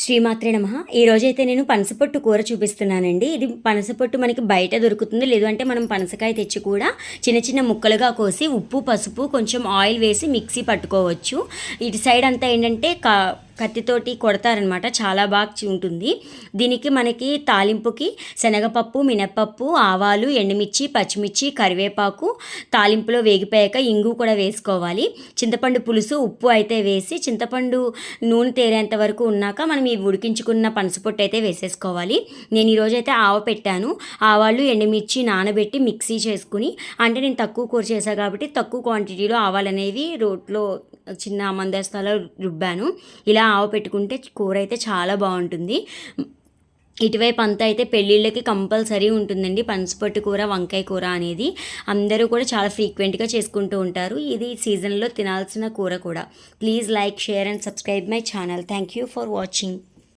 శ్రీమాత్రే నమ. ఈరోజైతే నేను పనసపొట్టు కూర చూపిస్తున్నానండి. ఇది పనసపొట్టు మనకి బయట దొరుకుతుంది. లేదు అంటే మనం పనసకాయ తెచ్చి కూడా చిన్న చిన్న ముక్కలుగా కోసి ఉప్పు పసుపు కొంచెం ఆయిల్ వేసి మిక్సీ పట్టుకోవచ్చు. ఇటు సైడ్ అంతా ఏంటంటే కా కత్తితోటి కొడతారనమాట. చాలా బాగా ఉంటుంది. దీనికి మనకి తాలింపుకి శనగపప్పు మినప్పప్పు ఆవాలు ఎండుమిర్చి పచ్చిమిర్చి కరివేపాకు తాలింపులో వేగిపోయాక ఇంగు కూడా వేసుకోవాలి. చింతపండు పులుసు ఉప్పు అయితే వేసి చింతపండు నూనె తేరేంత వరకు ఉన్నాక మనం ఈ ఉడికించుకున్న పనసపొట్టు అయితే వేసేసుకోవాలి. నేను ఈరోజు అయితే ఆవ పెట్టాను. ఆవాలు ఎండుమిర్చి నానబెట్టి మిక్సీ చేసుకుని అంటే నేను తక్కువ కూర చేశాను కాబట్టి తక్కువ క్వాంటిటీలో ఆవాలు అనేవి రోట్లో చిన్న మందస్తాలో రుబ్బాను. ఇలా ఆవ పెట్టుకుంటే కూర అయితే చాలా బాగుంటుంది. ఇటువైపు అంతా అయితే పెళ్ళిళ్ళకి కంపల్సరీ ఉంటుందండి. పనసపొట్టు కూర వంకాయ కూర అనేది అందరూ కూడా చాలా ఫ్రీక్వెంట్గా చేసుకుంటూ ఉంటారు. ఇది సీజన్లో తినాల్సిన కూర కూడా. Please like share and subscribe my channel thank you for watching